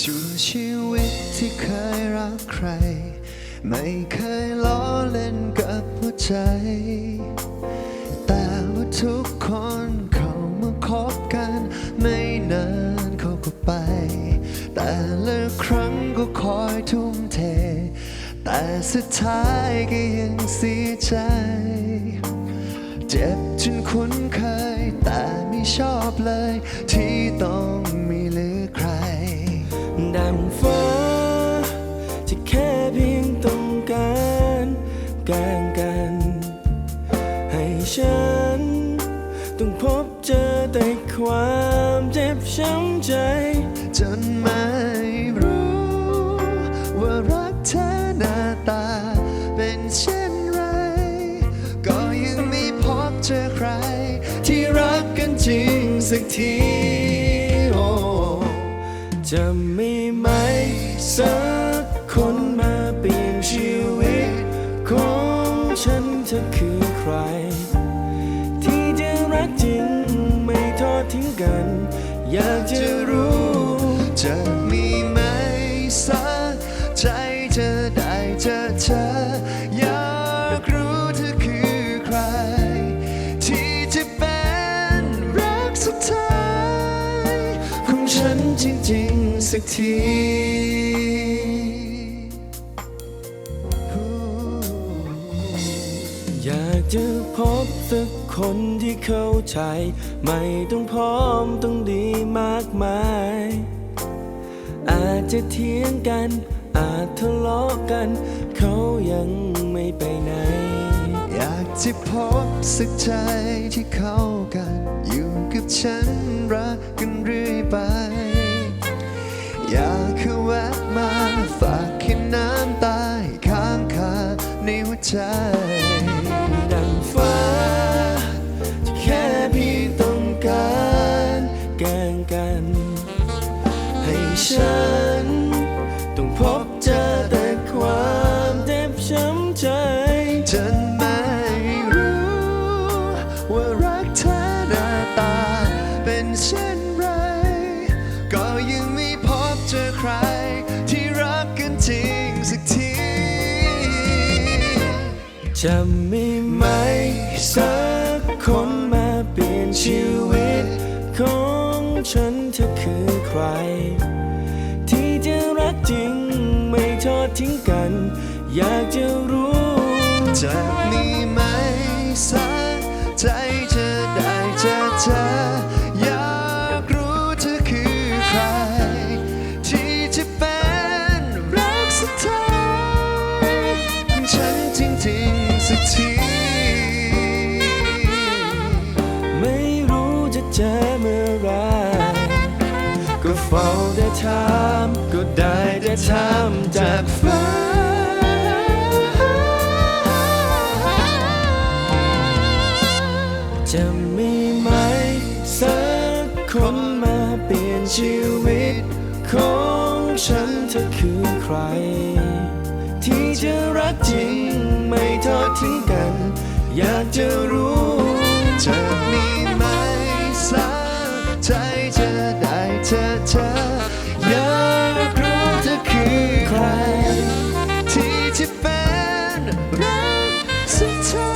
สู่ชีวิตที่เคยรักใคร ไม่เคยล้อเล่นกับหัวใจ แต่ว่าทุกคนเขามาคบกัน ไม่นานเขาก็ไป แต่ละครั้งก็คอยทุ่มเท แต่สุดท้ายก็ยังเสียใจ เจ็บจนคุ้นเคย แต่ไม่ชอบเลยที่ต้องมีเลื องฟ้า ที่แค่เพียงต้องการแกงกัน ให้ฉัน ต้องพบเจอแต่ความเจ็บช้ำใจ จนไม่รู้ ว่ารักเธอหน้าตา เป็นเช่นไร ก็ยังไม่พบเจอใคร ที่รักกันจริงสักที จะมีไหมสักคนมาเปลี่ยนชีวิต ของฉันเธอคือใคร ที่จะรักจริงไม่ทอดทิ้งกัน อยากจะรู้จะ นจริงๆสักทีอยากจะพบสักคนที่เข้าใจ ไม่ต้องพร้อมต้องดีมากมาย อาจจะเถียงกัน อาจทะเลาะกัน เขายังไม่ไปไหน อยากจะพบสักใจที่เข้ากัน อยู่กับฉัน ใจดังฟ้าที่แค่เพียงต้องการแกงกัน ให้ฉัน ต้องพบเจอแต่ความเจ็บช้ำใจจนไม่รู้ ว่ารักเธอหน้าตา เป็นเช่นไร ก็ยังไม่พบเจอใคร ที่รักกันจริงสักที จะมีไหมสักคนมาเปลี่ยนชีวิต ของฉันเธอคือใคร ที่จะรักจริงไม่ทอดทิ้งกัน อยากจะรู้ จะมีไหมสักใจ สักที ไม่รู้จะเจอเมื่อไรก็เฝ้าแต่ถามก็ได้แต่ถามจากฟ้าจะมีไหมสักคนมาเปลี่ยนชีวิต ของฉันเธอคือใคร ที่จะรักจริง ทอดทิ้งกัน อยากจะรู้จะมีไหมสักใจจะได้เธอเธออยากรู้เธอคือใคร ที่จะเป็นรักสุดท้าย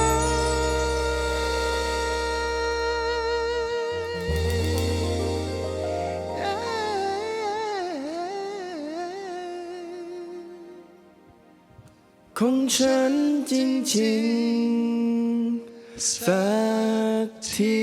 ของฉันจริงๆสักที